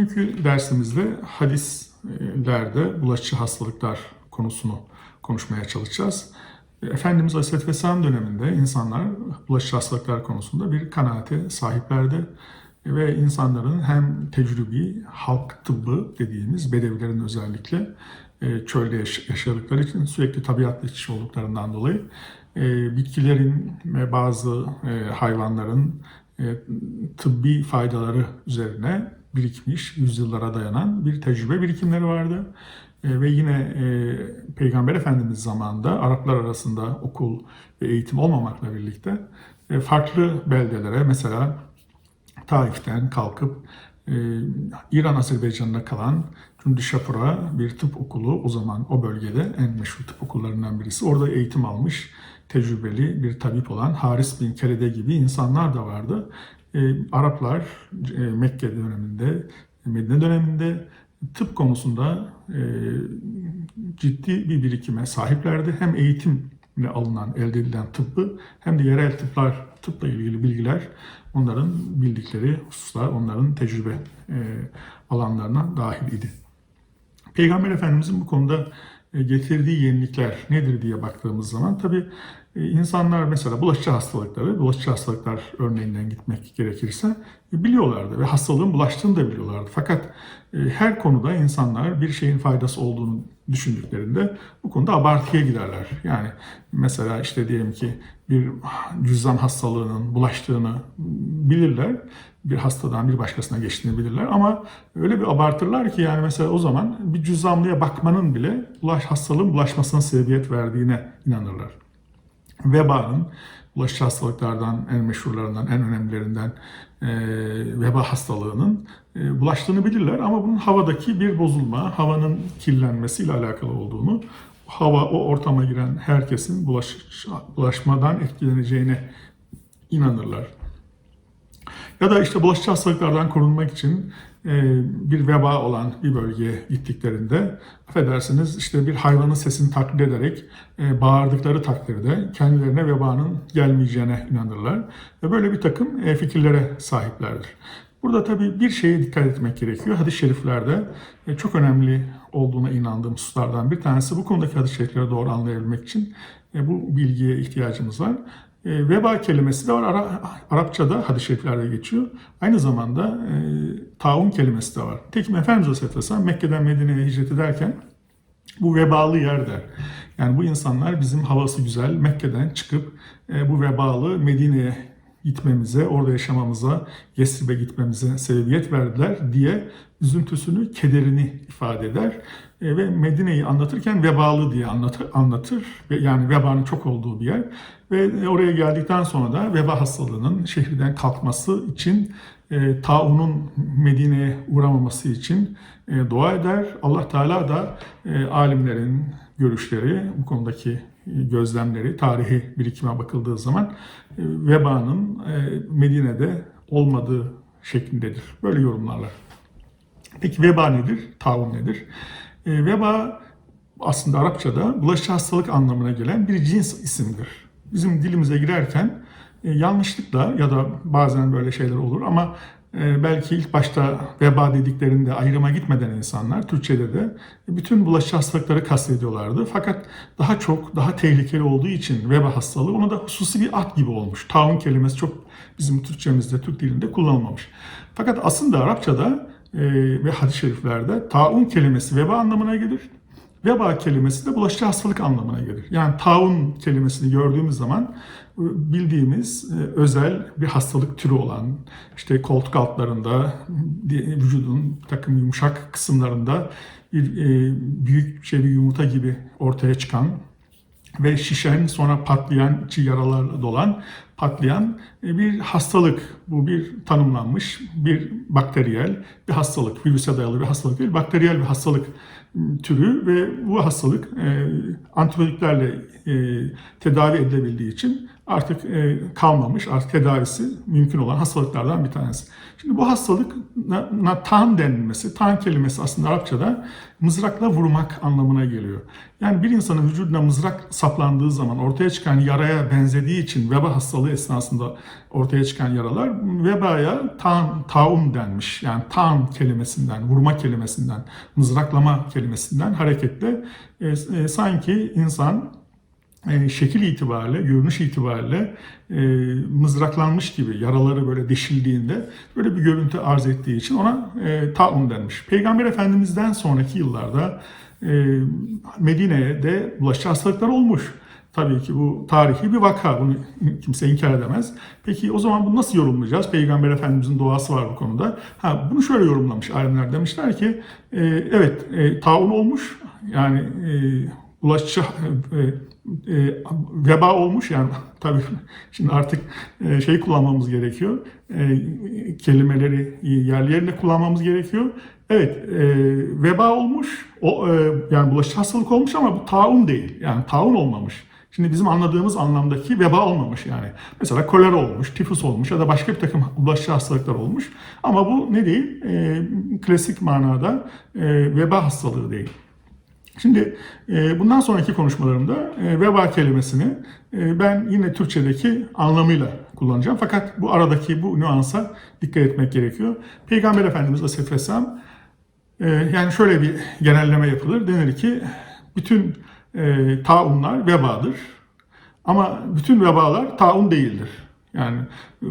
Bugünkü dersimizde hadislerde bulaşıcı hastalıklar konusunu konuşmaya çalışacağız. Efendimiz Aleyhisselatü Vesselam döneminde insanlar bulaşıcı hastalıklar konusunda bir kanaate sahiplerdi. Ve insanların hem tecrübi, halk tıbbı dediğimiz bedevilerin özellikle e, çölde yaş- yaşadıkları için sürekli tabiatla iç olduklarından dolayı e, bitkilerin ve bazı e, hayvanların tıbbi faydaları üzerine birikmiş, yüzyıllara dayanan bir tecrübe birikimleri vardı. E, ve yine e, Peygamber Efendimiz zamanında Araplar arasında okul ve eğitim olmamakla birlikte e, farklı beldelere mesela Taif'ten kalkıp e, İran Azerbaycan'da kalan Cundişapur'a bir tıp okulu o zaman o bölgede en meşhur tıp okullarından birisi. Orada eğitim almış tecrübeli bir tabip olan Haris bin Kerede gibi insanlar da vardı. E, Araplar e, Mekke döneminde, Medine döneminde tıp konusunda e, ciddi bir birikime sahiplerdi. Hem eğitimle alınan, elde edilen tıbbı hem de yerel tıplar, tıpla ilgili bilgiler onların bildikleri hususlar, onların tecrübe e, alanlarına dahil idi. Peygamber Efendimizin bu konuda e, getirdiği yenilikler nedir diye baktığımız zaman tabii e, insanlar mesela bulaşıcı hastalıkları, bulaşıcı hastalıklar örneğinden gitmek gerekirse e, biliyorlardı ve hastalığın bulaştığını da biliyorlardı. Fakat e, her konuda insanlar bir şeyin faydası olduğunu düşündüklerinde bu konuda abartıya giderler. Yani mesela işte diyelim ki bir cüzdan hastalığının bulaştığını bilirler. Bir hastadan bir başkasına geçtiğini bilirler ama öyle bir abartırlar ki yani mesela o zaman bir cüzdanlıya bakmanın bile bulaş hastalığın bulaşmasına sebebiyet verdiğine inanırlar. Vebanın bulaşıcı hastalıklardan en meşhurlarından, en önemlilerinden e, veba hastalığının e, bulaştığını bilirler ama bunun havadaki bir bozulma, havanın kirlenmesiyle alakalı olduğunu, hava o ortama giren herkesin bulaş, bulaşmadan etkileneceğine inanırlar. Ya da işte bulaşıcı hastalıklardan korunmak için bir veba olan bir bölgeye gittiklerinde affedersiniz işte bir hayvanın sesini taklit ederek e, bağırdıkları takdirde kendilerine vebanın gelmeyeceğine inanırlar. Ve böyle bir takım e, fikirlere sahiplerdir. Burada tabii bir şeye dikkat etmek gerekiyor. Hadis-i şeriflerde e, çok önemli olduğuna inandığım hususlardan bir tanesi bu konudaki hadis-i şerifleri doğru anlayabilmek için e, bu bilgiye ihtiyacımız var. E, veba kelimesi de var. Ara, Arapçada hadis-i şeriflerde geçiyor. Aynı zamanda e, taun kelimesi de var. Tekim Efendimiz Aleyhisselatü Vesselam Mekke'den Medine'ye hicret ederken bu vebalı yer der. Yani bu insanlar bizim havası güzel Mekke'den çıkıp e, bu vebalı Medine'ye gitmemize, orada yaşamamıza, Yesrib'e gitmemize sebebiyet verdiler diye üzüntüsünü, kederini ifade eder. E, ve Medine'yi anlatırken vebalı diye anlatır, anlatır. Ve yani vebanın çok olduğu bir yer. Ve oraya geldikten sonra da veba hastalığının şehirden kalkması için e, taunun Medine'ye uğramaması için e, dua eder. Allah Teala da e, alimlerin görüşleri, bu konudaki e, gözlemleri, tarihi birikime bakıldığı zaman e, vebanın e, Medine'de olmadığı şeklindedir. Böyle yorumlarlar. Peki veba nedir? Taun nedir? Veba aslında Arapçada bulaşıcı hastalık anlamına gelen bir cins isimdir. Bizim dilimize girerken yanlışlıkla ya da bazen böyle şeyler olur ama belki ilk başta veba dediklerinde ayrıma gitmeden insanlar Türkçe'de de bütün bulaşıcı hastalıkları kastediyorlardı. Fakat daha çok, daha tehlikeli olduğu için veba hastalığı ona da hususi bir ad gibi olmuş. Taun kelimesi çok bizim Türkçemizde, Türk dilinde kullanılmamış. Fakat aslında Arapçada e, ve hadis-i şeriflerde taun kelimesi veba anlamına gelir. Veba kelimesi de bulaşıcı hastalık anlamına gelir. Yani taun kelimesini gördüğümüz zaman e, bildiğimiz e, özel bir hastalık türü olan işte koltuk altlarında vücudun bir takım yumuşak kısımlarında bir e, büyük şey bir yumurta gibi ortaya çıkan ve şişen sonra patlayan içi yaralarla dolan patlayan bir hastalık. Bu bir tanımlanmış bir bakteriyel bir hastalık. Virüse dayalı bir hastalık değil, bakteriyel bir hastalık türü ve bu hastalık e, antibiyotiklerle e, tedavi edilebildiği için artık e, kalmamış, artık tedavisi mümkün olan hastalıklardan bir tanesi. Şimdi bu hastalık tan denilmesi, tan kelimesi aslında Arapçada mızrakla vurmak anlamına geliyor. Yani bir insanın vücuduna mızrak saplandığı zaman ortaya çıkan yaraya benzediği için veba hastalığı esnasında ortaya çıkan yaralar vebaya tan, taun denmiş. Yani tan kelimesinden, vurma kelimesinden, mızraklama kelimesinden hareketle e, e, sanki insan e, şekil itibariyle, görünüş itibariyle e, mızraklanmış gibi yaraları böyle deşildiğinde böyle bir görüntü arz ettiği için ona e, taun denmiş. Peygamber Efendimiz'den sonraki yıllarda e, Medine'de bulaşıcı hastalıklar olmuş. Tabii ki bu tarihi bir vaka. Bunu kimse inkar edemez. Peki o zaman bunu nasıl yorumlayacağız? Peygamber Efendimizin duası var bu konuda. Ha, bunu şöyle yorumlamış alimler. Demişler ki e, evet e, taun olmuş. Yani e, bulaşıcı e, e, veba olmuş yani tabii şimdi artık e, şey kullanmamız gerekiyor e, kelimeleri yerli yerine kullanmamız gerekiyor evet e, veba olmuş o e, yani bulaşıcı hastalık olmuş ama bu taun değil yani taun olmamış Şimdi bizim anladığımız anlamdaki veba olmamış yani. Mesela kolera olmuş, tifus olmuş ya da başka bir takım bulaşıcı hastalıklar olmuş. Ama bu ne değil? E, klasik manada e, veba hastalığı değil. Şimdi e, bundan sonraki konuşmalarımda e, veba kelimesini e, ben yine Türkçedeki anlamıyla kullanacağım. Fakat bu aradaki bu nüansa dikkat etmek gerekiyor. Peygamber Efendimiz Aleyhisselatü Vesselam yani şöyle bir genelleme yapılır. Denir ki bütün taunlar vebadır. Ama bütün vebalar taun değildir. Yani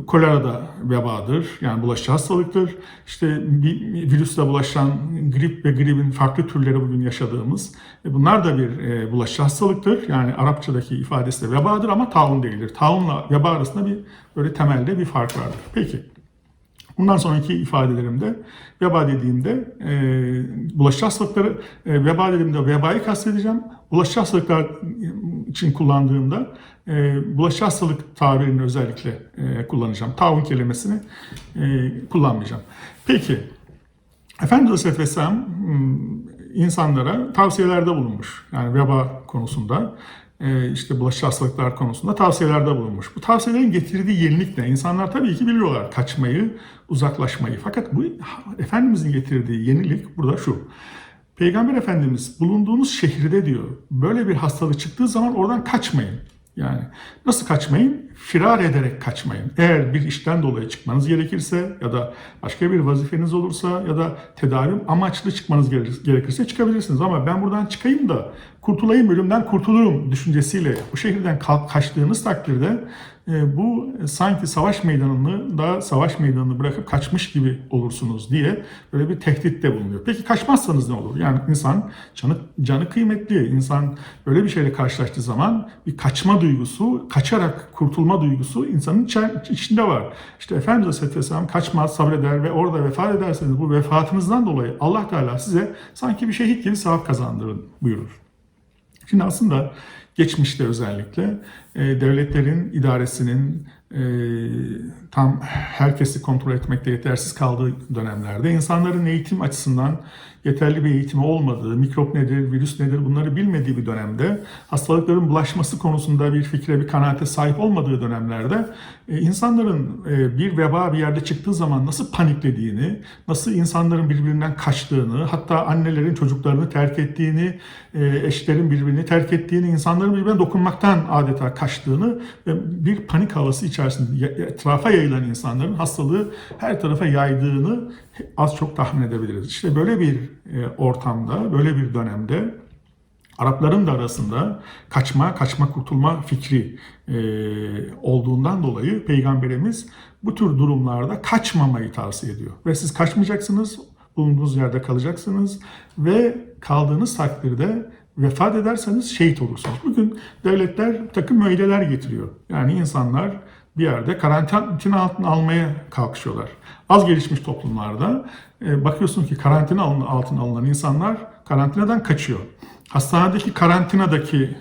kolera da vebadır, yani bulaşıcı hastalıktır. İşte bir virüsle bulaşan grip ve gripin farklı türleri bugün yaşadığımız. e, Bunlar da bir e, bulaşıcı hastalıktır. Yani Arapçadaki ifadesi de vebadır ama taun değildir. Taunla veba arasında bir böyle temelde bir fark vardır. Peki. Bundan sonraki ifadelerimde veba dediğimde e, bulaşıcı hastalıkları, e, veba dediğimde vebayı kastedeceğim. Bulaşıcı hastalıklar için kullandığımda e, bulaşıcı hastalık tabirini özellikle e, kullanacağım. Taun kelimesini e, kullanmayacağım. Peki, Efendimiz Aleyhisselatü Vesselam hmm, insanlara tavsiyelerde bulunmuş. Yani veba konusunda, işte bulaşıcı hastalıklar konusunda tavsiyelerde bulunmuş. Bu tavsiyelerin getirdiği yenilik ne? İnsanlar tabii ki biliyorlar kaçmayı, uzaklaşmayı. Fakat bu Efendimizin getirdiği yenilik burada şu. Peygamber Efendimiz bulunduğunuz şehirde diyor böyle bir hastalık çıktığı zaman oradan kaçmayın. Yani nasıl kaçmayın? Firar ederek kaçmayın. Eğer bir işten dolayı çıkmanız gerekirse ya da başka bir vazifeniz olursa ya da tedavi amaçlı çıkmanız gerekirse çıkabilirsiniz. Ama ben buradan çıkayım da kurtulayım, ölümden kurtulurum düşüncesiyle bu şehirden kaçtığınız takdirde e, bu sanki savaş meydanını da savaş meydanını bırakıp kaçmış gibi olursunuz diye böyle bir tehditte bulunuyor. Peki kaçmazsanız ne olur? Yani insan canı, canı kıymetli. İnsan böyle bir şeyle karşılaştığı zaman bir kaçma duygusu, kaçarak kurtulma duygusu insanın içinde var. İşte Efendimiz Aleyhisselatü Vesselam kaçmaz, sabreder ve orada vefat ederseniz bu vefatınızdan dolayı Allah Teala size sanki bir şehit gibi sevap kazandırın buyurur. Şimdi aslında geçmişte özellikle e, devletlerin idaresinin e, tam herkesi kontrol etmekte yetersiz kaldığı dönemlerde insanların eğitim açısından yeterli bir eğitimi olmadığı, mikrop nedir, virüs nedir bunları bilmediği bir dönemde, hastalıkların bulaşması konusunda bir fikre, bir kanaate sahip olmadığı dönemlerde e, insanların e, bir veba bir yerde çıktığı zaman nasıl paniklediğini, nasıl insanların birbirinden kaçtığını, hatta annelerin çocuklarını terk ettiğini, e, eşlerin birbirini terk ettiğini, insanların birbirine dokunmaktan adeta kaçtığını bir panik havası içerisinde etrafa yayılan insanların hastalığı her tarafa yaydığını az çok tahmin edebiliriz. İşte böyle bir ortamda, böyle bir dönemde Arapların da arasında kaçma, kaçma kurtulma fikri e, olduğundan dolayı Peygamberimiz bu tür durumlarda kaçmamayı tavsiye ediyor. Ve siz kaçmayacaksınız, bulunduğunuz yerde kalacaksınız ve kaldığınız takdirde vefat ederseniz şehit olursunuz. Bugün devletler takım müeydeler getiriyor. Yani insanlar bir yerde karantina altına almaya kalkışıyorlar. Az gelişmiş toplumlarda e, bakıyorsun ki karantina altına alınan insanlar karantinadan kaçıyor. Hastanedeki karantinadaki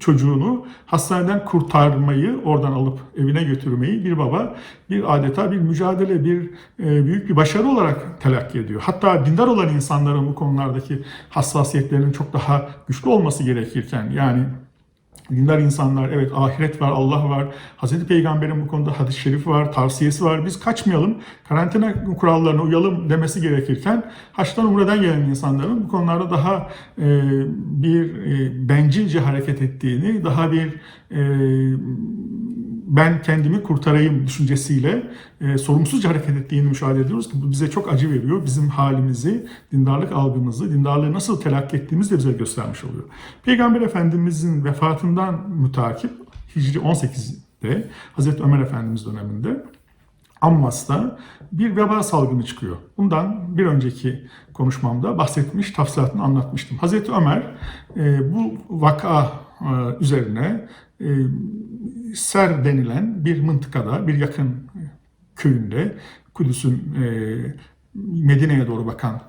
çocuğunu hastaneden kurtarmayı, oradan alıp evine götürmeyi bir baba bir adeta bir mücadele, bir e, büyük bir başarı olarak telakki ediyor. Hatta dindar olan insanların bu konulardaki hassasiyetlerinin çok daha güçlü olması gerekirken yani Dindar insanlar, evet ahiret var, Allah var, Hazreti Peygamber'in bu konuda hadis-i şerifi var, tavsiyesi var. Biz kaçmayalım, karantina kurallarına uyalım demesi gerekirken Haç'tan Umre'den gelen insanların bu konularda daha e, bir e, bencilce hareket ettiğini, daha bir e, ben kendimi kurtarayım düşüncesiyle e, sorumsuzca hareket ettiğini müşahede ediyoruz ki bu bize çok acı veriyor. Bizim halimizi, dindarlık algımızı, dindarlığı nasıl telakki ettiğimizi de bize göstermiş oluyor. Peygamber Efendimizin vefatından mütakip Hicri 18'de Hazreti Ömer Efendimiz döneminde Ammas'ta bir veba salgını çıkıyor. Bundan bir önceki konuşmamda bahsetmiş, tafsilatını anlatmıştım. Hazreti Ömer e, bu vaka e, üzerine e, Ser denilen bir mıntıkada, bir yakın köyünde, Kudüs'ün e, Medine'ye doğru bakan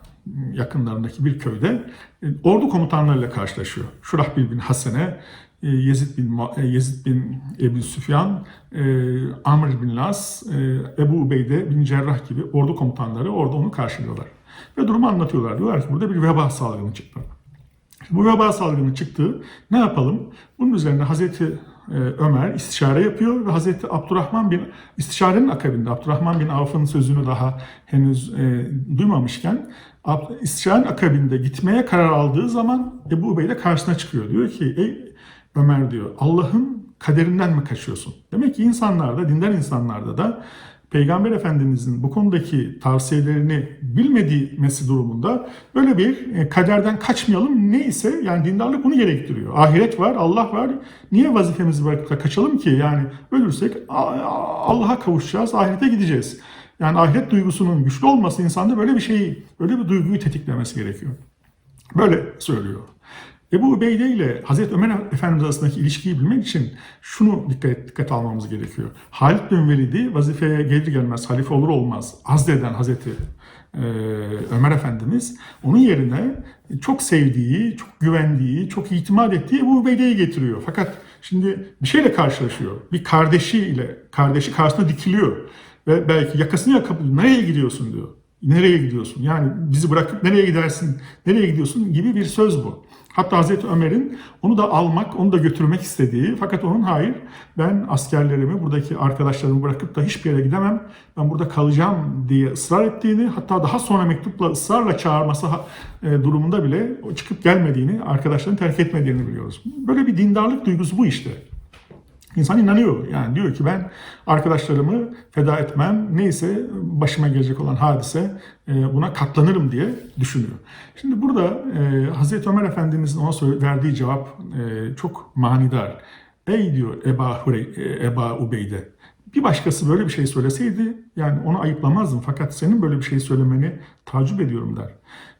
yakınlarındaki bir köyde e, ordu komutanlarıyla karşılaşıyor. Şurahbil bin Hasene, e, Yezid bin Yezid bin Ebu Süfyan, Amr bin Las, Ebu Ubeyde bin Cerrah gibi ordu komutanları orada onu karşılıyorlar. Ve durumu anlatıyorlar. Diyorlar ki burada bir veba salgını çıktı. Bu veba salgını çıktı. Ne yapalım? Bunun üzerine Hazreti Ömer istişare yapıyor ve Hazreti Abdurrahman bin istişarenin akabinde Abdurrahman bin Avf'ın sözünü daha henüz e, duymamışken istişarenin akabinde gitmeye karar aldığı zaman Ebu Ubeyde karşısına çıkıyor. Diyor ki ey Ömer diyor Allah'ın kaderinden mi kaçıyorsun? Demek ki insanlarda, dindar insanlarda da Peygamber Efendimizin bu konudaki tavsiyelerini bilmediği durumunda böyle bir e, kaderden kaçmayalım neyse yani dindarlık bunu gerektiriyor. Ahiret var, Allah var. Niye vazifemizi bırakıp da kaçalım ki? Yani ölürsek Allah'a kavuşacağız, ahirete gideceğiz. Yani ahiret duygusunun güçlü olması insanda böyle bir şeyi, böyle bir duyguyu tetiklemesi gerekiyor. Böyle söylüyor. Ebu Ubeyde ile Hazreti Ömer Efendimiz arasındaki ilişkiyi bilmek için şunu dikkat, dikkat almamız gerekiyor. Halid bin Velid'i vazifeye gelir gelmez, halife olur olmaz azleden Hazreti e, Ömer Efendimiz onun yerine çok sevdiği, çok güvendiği, çok itimat ettiği Ebu Ubeyde'yi getiriyor. Fakat şimdi bir şeyle karşılaşıyor. Bir kardeşiyle, kardeşi karşısına dikiliyor. Ve belki yakasını yakıp nereye gidiyorsun diyor. Nereye gidiyorsun? Yani bizi bırakıp nereye gidersin, nereye gidiyorsun gibi bir söz bu. Hatta Hazreti Ömer'in onu da almak, onu da götürmek istediği fakat onun hayır ben askerlerimi, buradaki arkadaşlarımı bırakıp da hiçbir yere gidemem, ben burada kalacağım diye ısrar ettiğini hatta daha sonra mektupla ısrarla çağırması e, durumunda bile çıkıp gelmediğini, arkadaşlarını terk etmediğini biliyoruz. Böyle bir dindarlık duygusu bu işte. İnsan inanıyor. Yani diyor ki ben arkadaşlarımı feda etmem. Neyse başıma gelecek olan hadise e, buna katlanırım diye düşünüyor. Şimdi burada e, Hazreti Ömer Efendimizin ona verdiği cevap e, çok manidar. Ey diyor Eba, Hurey, Eba Ubeyde. Bir başkası böyle bir şey söyleseydi yani onu ayıplamazdım. Fakat senin böyle bir şey söylemeni tacip ediyorum der.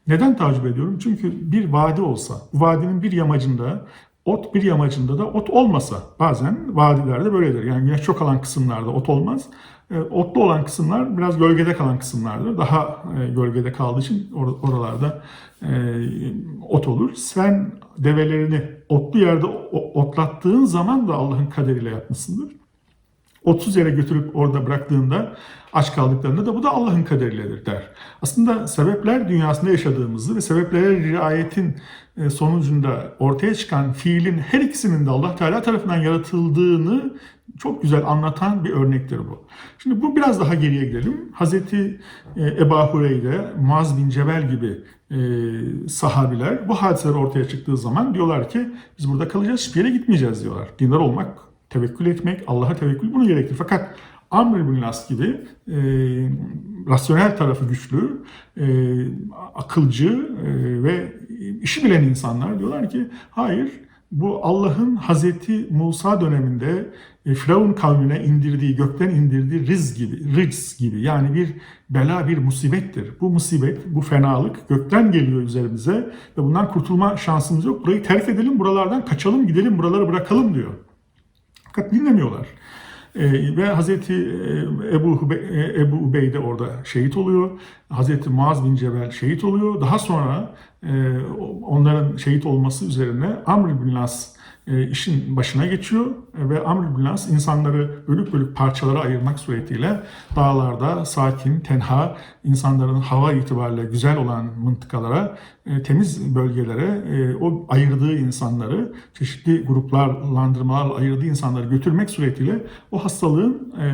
Neden tacip ediyorum? Çünkü bir vadi olsa, vadinin bir yamacında ot bir yamacında da ot olmasa bazen vadilerde böyledir. Yani güneş çok alan kısımlarda ot olmaz. E, otlu olan kısımlar biraz gölgede kalan kısımlardır. Daha e, gölgede kaldığı için or- oralarda e, ot olur. Sen develerini otlu yerde otlattığın zaman da Allah'ın kaderiyle yapmışsındır. Otsuz yere götürüp orada bıraktığında aç kaldıklarında da bu da Allah'ın kaderiyledir der. Aslında sebepler dünyasında yaşadığımızı ve sebeplere riayetin e, sonucunda ortaya çıkan fiilin her ikisinin de Allah Teala tarafından yaratıldığını çok güzel anlatan bir örnektir bu. Şimdi bu biraz daha geriye gidelim. Hazreti e, Eba Hureyre, Muaz bin Cebel gibi e, sahabiler bu hadiseler ortaya çıktığı zaman diyorlar ki biz burada kalacağız, hiçbir yere gitmeyeceğiz diyorlar. Dindar olmak tevekkül etmek, Allah'a tevekkül bunu gerektirir. Fakat Amr bin Las gibi e, rasyonel tarafı güçlü, e, akılcı e, ve işi bilen insanlar diyorlar ki hayır bu Allah'ın Hazreti Musa döneminde e, Firavun kavmine indirdiği, gökten indirdiği riz gibi, riz gibi yani bir bela, bir musibettir. Bu musibet, bu fenalık gökten geliyor üzerimize ve bundan kurtulma şansımız yok. Burayı terk edelim, buralardan kaçalım, gidelim, buraları bırakalım diyor. Fakat dinlemiyorlar. Ee, ve Hazreti e, Ebu, Hube, e, Ebu Ubeyde orada şehit oluyor. Hazreti Muaz bin Cebel şehit oluyor. Daha sonra e, onların şehit olması üzerine Amr bin Las e, işin başına geçiyor ve Amr bin As insanları bölük bölük parçalara ayırmak suretiyle dağlarda sakin, tenha, insanların hava itibariyle güzel olan mıntıkalara, e, temiz bölgelere e, o ayırdığı insanları çeşitli gruplarlandırmalarla ayırdığı insanları götürmek suretiyle o hastalığın e,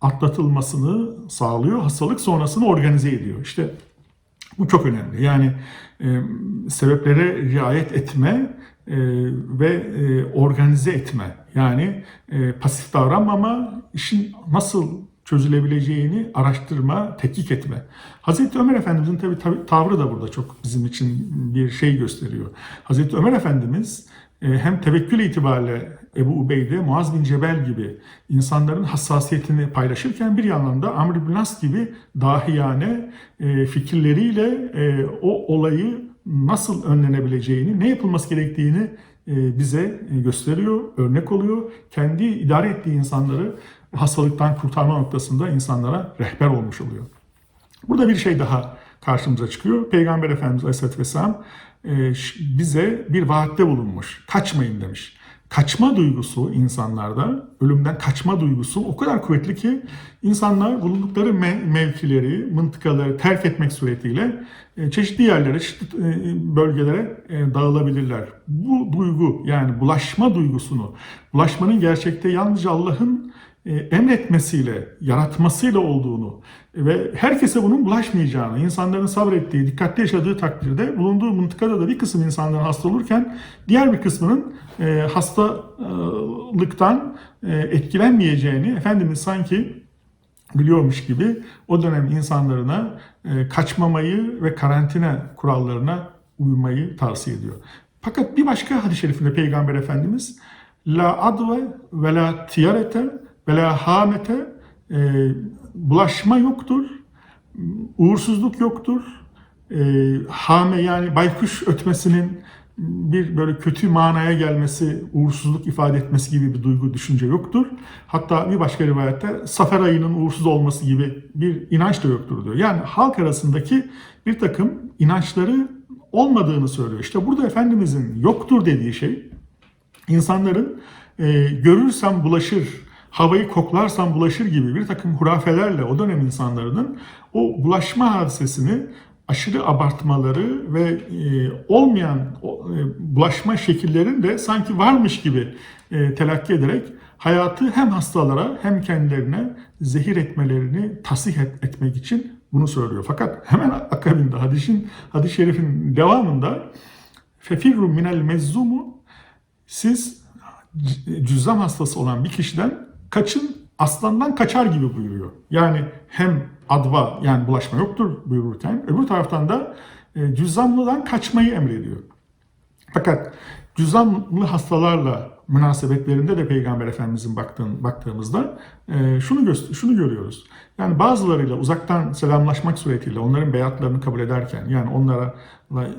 atlatılmasını sağlıyor. Hastalık sonrasını organize ediyor. İşte bu çok önemli. Yani e, sebeplere riayet etme e, ve e, organize etme. Yani e, pasif davranmama, işin nasıl çözülebileceğini araştırma, tetkik etme. Hazreti Ömer Efendimizin tabi tavrı da burada çok bizim için bir şey gösteriyor. Hazreti Ömer Efendimiz e, hem tevekkül itibariyle Ebu Ubeyde, Muaz bin Cebel gibi insanların hassasiyetini paylaşırken bir yandan da Amr bin As gibi dahiyane e, fikirleriyle e, o olayı nasıl önlenebileceğini, ne yapılması gerektiğini e, bize gösteriyor, örnek oluyor. Kendi idare ettiği insanları hastalıktan kurtarma noktasında insanlara rehber olmuş oluyor. Burada bir şey daha karşımıza çıkıyor. Peygamber Efendimiz Aleyhisselatü Vesselam e, bize bir vaatte bulunmuş. Kaçmayın demiş. Kaçma duygusu insanlarda, ölümden kaçma duygusu o kadar kuvvetli ki insanlar bulundukları mevkileri, mıntıkaları terk etmek suretiyle e, çeşitli yerlere, çeşitli e, bölgelere dağılabilirler. Bu duygu yani bulaşma duygusunu, bulaşmanın gerçekte yalnızca Allah'ın e, emretmesiyle, yaratmasıyla olduğunu ve herkese bunun bulaşmayacağını, insanların sabrettiği, dikkatli yaşadığı takdirde bulunduğu mıntıkada da bir kısım insanların hasta olurken diğer bir kısmının e, hastalıktan e, etkilenmeyeceğini Efendimiz sanki biliyormuş gibi o dönem insanlarına kaçmamayı ve karantina kurallarına uymayı tavsiye ediyor. Fakat bir başka hadis-i şerifinde Peygamber Efendimiz La adve ve la tiyarete ve la hamete e, bulaşma yoktur, uğursuzluk yoktur. E, hame yani baykuş ötmesinin bir böyle kötü manaya gelmesi, uğursuzluk ifade etmesi gibi bir duygu, düşünce yoktur. Hatta bir başka rivayette safer ayının uğursuz olması gibi bir inanç da yoktur diyor. Yani halk arasındaki bir takım inançları olmadığını söylüyor. İşte burada Efendimizin yoktur dediği şey insanların e, görürsem bulaşır, havayı koklarsam bulaşır gibi bir takım hurafelerle o dönem insanların o bulaşma hadisesini aşırı abartmaları ve e, olmayan e, bulaşma şekillerini de sanki varmış gibi e, telakki ederek hayatı hem hastalara hem kendilerine zehir etmelerini tasih et, etmek için bunu söylüyor. Fakat hemen akabinde hadisin hadis-i şerifin devamında fefirru minel mezzumu siz cüzzam hastası olan bir kişiden kaçın aslandan kaçar gibi buyuruyor. Yani hem adva yani bulaşma yoktur buyururken öbür taraftan da e, cüzzamlıdan kaçmayı emrediyor. Fakat cüzzamlı hastalarla münasebetlerinde de Peygamber Efendimizin baktığın, baktığımızda e, şunu şunu görüyoruz. Yani bazılarıyla uzaktan selamlaşmak suretiyle onların beyatlarını kabul ederken yani onlara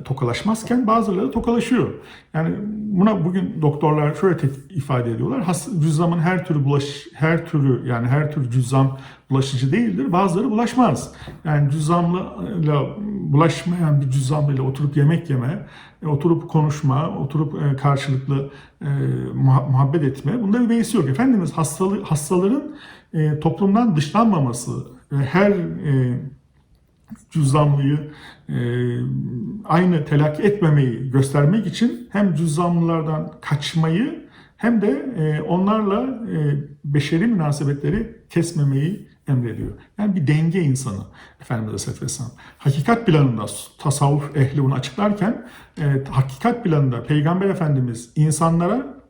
tokalaşmazken bazıları tokalaşıyor. Yani buna bugün doktorlar şöyle ifade ediyorlar. Has, cüzzamın her türü bulaş her türü yani her tür cüzzam bulaşıcı değildir. Bazıları bulaşmaz. Yani cüzzamla bulaşmayan bir cüzzamla oturup yemek yeme, oturup konuşma, oturup e, karşılıklı e, muhabbet etme. Bunda bir beisi yok. Efendimiz hastalı, hastaların toplumdan dışlanmaması her cüzzamlıyı e, aynı telakki etmemeyi göstermek için hem cüzzamlılardan kaçmayı hem de e, onlarla e, beşeri münasebetleri kesmemeyi emrediyor. Yani bir denge insanı Efendimiz Aleyhisselatü. Hakikat planında tasavvuf ehli bunu açıklarken e, hakikat planında Peygamber Efendimiz insanlara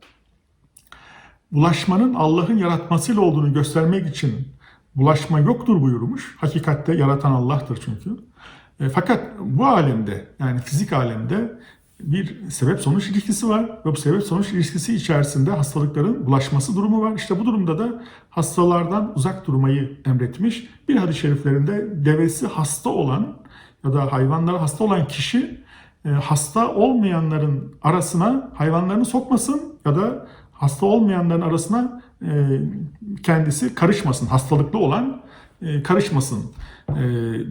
bulaşmanın Allah'ın yaratmasıyla olduğunu göstermek için bulaşma yoktur buyurmuş. Hakikatte yaratan Allah'tır çünkü. E, fakat bu alemde yani fizik alemde bir sebep sonuç ilişkisi var ve bu sebep sonuç ilişkisi içerisinde hastalıkların bulaşması durumu var. İşte bu durumda da hastalardan uzak durmayı emretmiş. Bir hadis-i şeriflerinde devesi hasta olan ya da hayvanları hasta olan kişi e, hasta olmayanların arasına hayvanlarını sokmasın ya da hasta olmayanların arasına e, kendisi karışmasın, hastalıklı olan e, karışmasın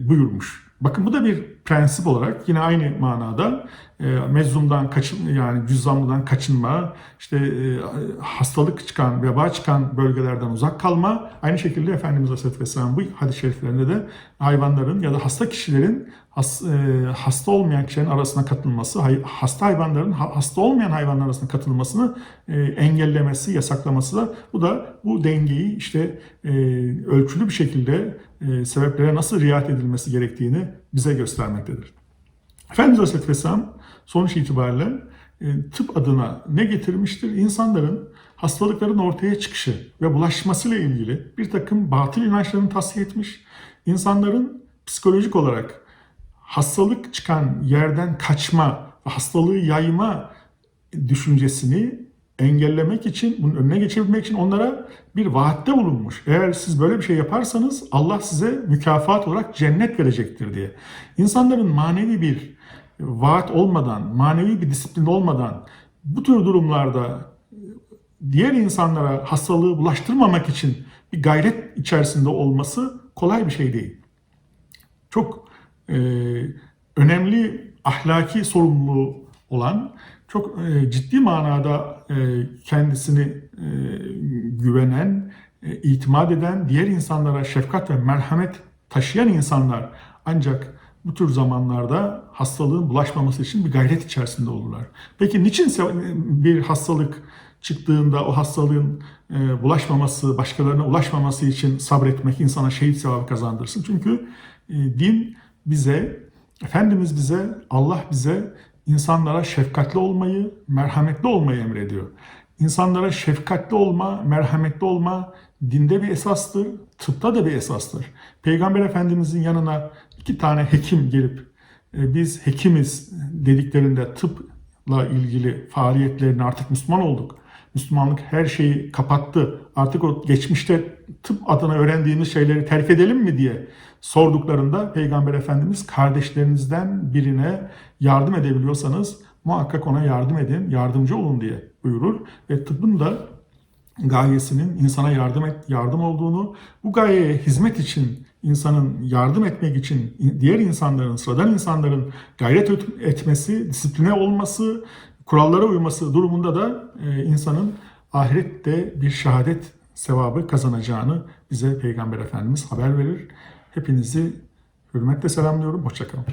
buyurmuş. Bakın bu da bir prensip olarak yine aynı manada e, meczumdan kaçın yani cüzzamlıdan kaçınma, işte e, hastalık çıkan, veba çıkan bölgelerden uzak kalma. Aynı şekilde Efendimiz Aleyhisselatü Vesselam bu hadis-i şeriflerinde de hayvanların ya da hasta kişilerin has, e, hasta olmayan kişilerin arasına katılması, hay, hasta hayvanların ha- hasta olmayan hayvanlar arasına katılmasını e, engellemesi, yasaklaması da bu da bu dengeyi işte e, ölçülü bir şekilde e, sebeplere nasıl riayet edilmesi gerektiğini bize göstermektedir. Efendimiz Aleyhisselatü Vesselam sonuç itibariyle e, tıp adına ne getirmiştir? İnsanların hastalıkların ortaya çıkışı ve bulaşmasıyla ilgili bir takım batıl inançlarını tasfiye etmiş. İnsanların psikolojik olarak hastalık çıkan yerden kaçma, hastalığı yayma düşüncesini engellemek için, bunun önüne geçebilmek için onlara bir vaatte bulunmuş. Eğer siz böyle bir şey yaparsanız Allah size mükafat olarak cennet verecektir diye. İnsanların manevi bir vaat olmadan, manevi bir disiplin olmadan bu tür durumlarda diğer insanlara hastalığı bulaştırmamak için bir gayret içerisinde olması kolay bir şey değil. Çok e, önemli ahlaki sorumluluğu olan, çok e, ciddi manada e, kendisini e, güvenen, e, itimat eden, diğer insanlara şefkat ve merhamet taşıyan insanlar ancak bu tür zamanlarda hastalığın bulaşmaması için bir gayret içerisinde olurlar. Peki niçin bir hastalık çıktığında o hastalığın e, bulaşmaması, başkalarına ulaşmaması için sabretmek insana şehit sevabı kazandırsın? Çünkü e, din bize, Efendimiz bize, Allah bize insanlara şefkatli olmayı, merhametli olmayı emrediyor. İnsanlara şefkatli olma, merhametli olma dinde bir esastır, tıpta da bir esastır. Peygamber Efendimizin yanına iki tane hekim gelip e, biz hekimiz dediklerinde tıpla ilgili faaliyetlerini artık Müslüman olduk. Müslümanlık her şeyi kapattı. Artık o geçmişte tıp adına öğrendiğimiz şeyleri terk edelim mi diye sorduklarında Peygamber Efendimiz kardeşlerinizden birine yardım edebiliyorsanız muhakkak ona yardım edin, yardımcı olun diye buyurur. Ve tıbbın da gayesinin insana yardım et, yardım olduğunu, bu gayeye hizmet için insanın yardım etmek için diğer insanların, sıradan insanların gayret et- etmesi, disipline olması, kurallara uyması durumunda da e, insanın ahirette bir şehadet sevabı kazanacağını bize Peygamber Efendimiz haber verir. Hepinizi hürmetle selamlıyorum. Hoşçakalın.